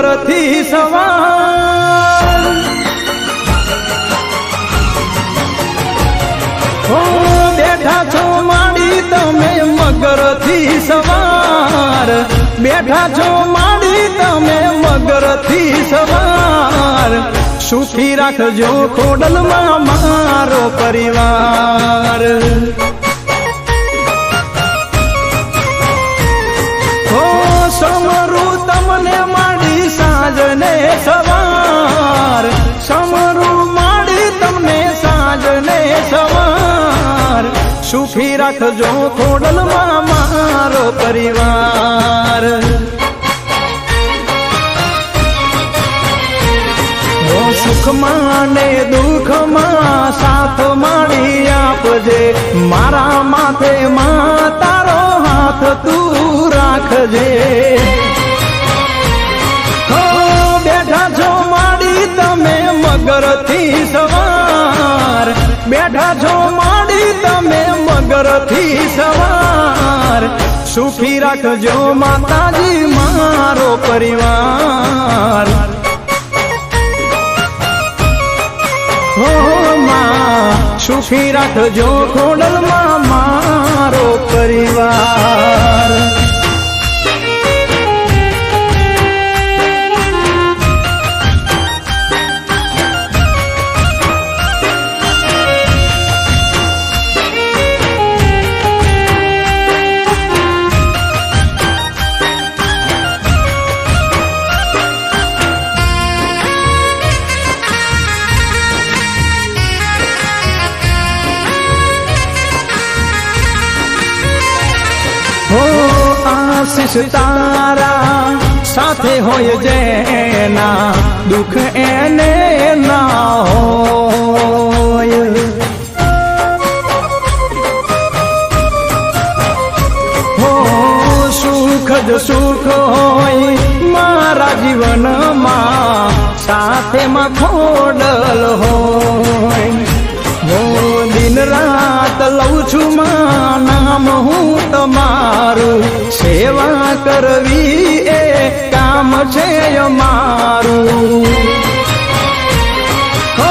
મગરથી સવાર. બેઠા છો માડી, તમે મગરથી સવાર. બેઠા છો માડી, તમે મગરથી સવાર. સુખી રાખજો ખોડલમાં મારો પરિવાર. સવાર. સમરું માડી તમને સાંજને સવાર. સુખી રાખજો ખોડલમાં મારો પરિવાર. સુખમાં ને દુઃખમાં સાથ માડી આપજે. મારા માથે માં તારો હાથ તું રાખજે. મગરથી સવાર. બેઠા છો માડી તમે મગરથી સવાર. સુખી રાખજો માતાજી, મારો પરિવાર. સુખી રાખજો ખોડલમાં મારો પરિવાર. આશીષ તારા સાથે હોય જેના દુઃખ એને ના હો, સુખ જ સુખ હોય મારા જીવનમાં સાથે માં ખોડલ હોય. હું, દિન રાત લઉં સેવા કરવી એ કામ છે અમારું. હો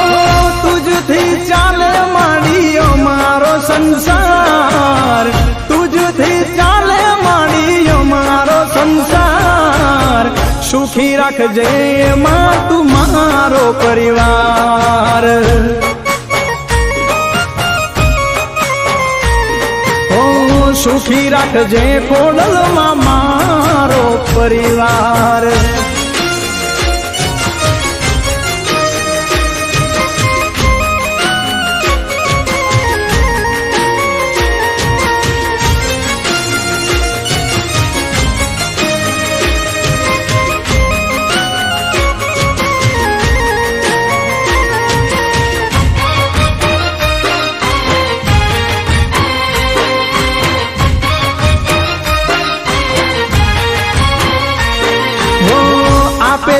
તુજથી ચાલે માડી અમારો સંસાર. તુજથી ચાલે માડી અમારો સંસાર. સુખી રાખજે માં તું મારો પરિવાર. સુખી રાખજે ખોડલમાં મારો પરિવાર.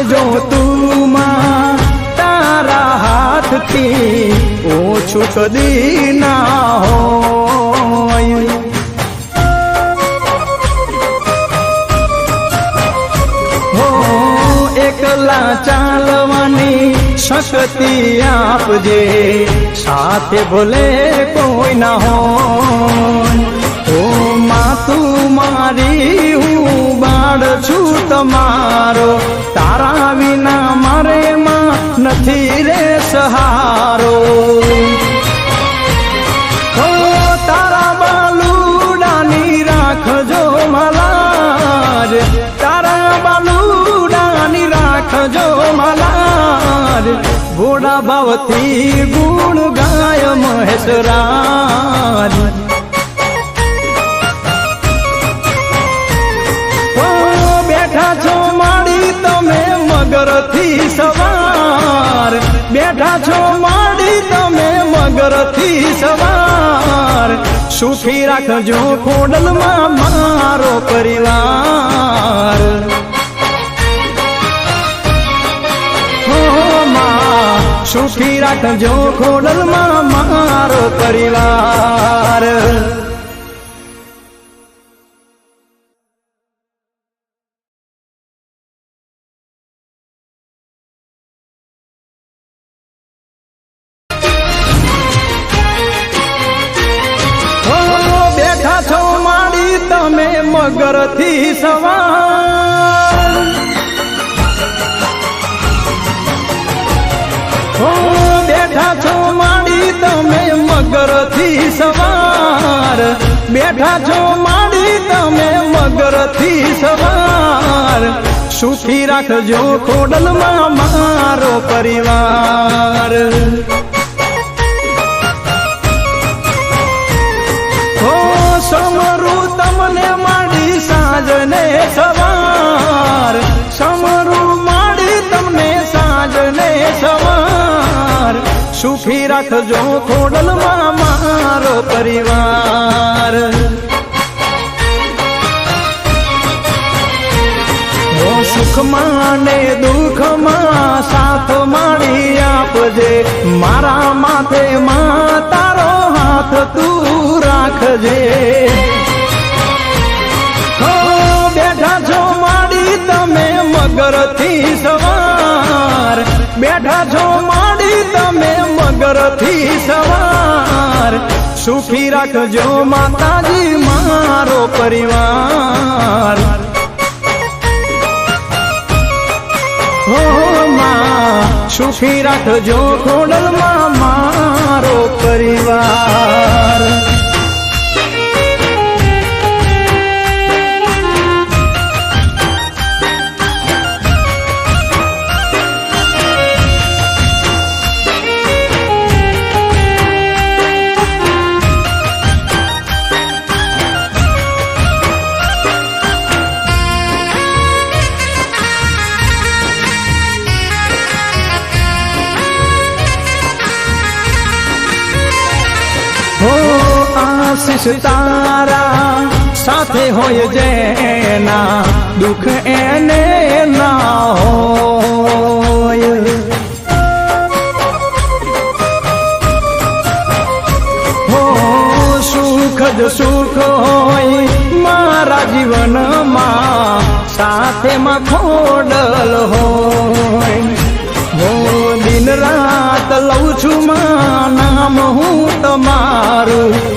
આપે જો તું માં તારા હાથથી ઓછું કદી ના હોય હો એકલા ચાલવાની શક્તિ આપજે સાથે ભલે કોઈ ના હોય ભાવથી ગુણ ગાય મહેશરાજ બેઠા છો માડી તમે મગરથી સવાર બેઠા છો માડી તમે મગરથી સવાર સુખી રાખજો ખોડલમાં મારો પરિવાર સુખી રાખજો ખોડલમાં મારો પરિવાર. મગરથી સવાર. મગરથી સવાર. બેઠા છો માડી તમે મગરથી સવાર. સુખી રાખજો ખોડલમાં મારો પરિવાર. હો સમરું તમને માડી સાજને સવાર. સુખી રાખજો ખોડલમાં મારો પરિવાર. સુખમાં ને દુઃખમાં સાથ માણી આપજે, મારા માથે માં તારો હાથ તું રાખજે. બેઠા છો માડી તમે મગરથી સવાર, બેઠા છો મગરથી સવાર. સુખી રાખજો માતાજી મારો પરિવાર. હો માં સુખી રાખજો ખોડલમાં મારો પરિવાર. આશીષ તારા સાથે હોય જેના દુઃખ એને ના હો, સુખ જ સુખ હોય મારા જીવનમાં સાથે માં ખોડલ હોય. હો, દિન રાત લઉં છું માં નામ હું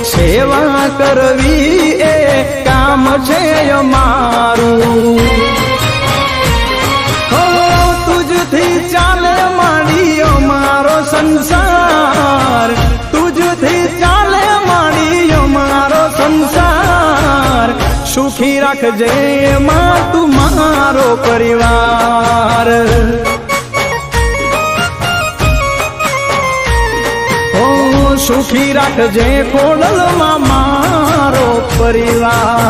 સેવા કરવી એ કામ છે અમારું. તુજથી ચાલે માડી અમારો સંસાર. તુજથી ચાલે માડી અમારો સંસાર. સુખી રાખજે માં તું મારો પરિવાર. સુખી રાખજે ખોડલમાં મારો પરિવાર.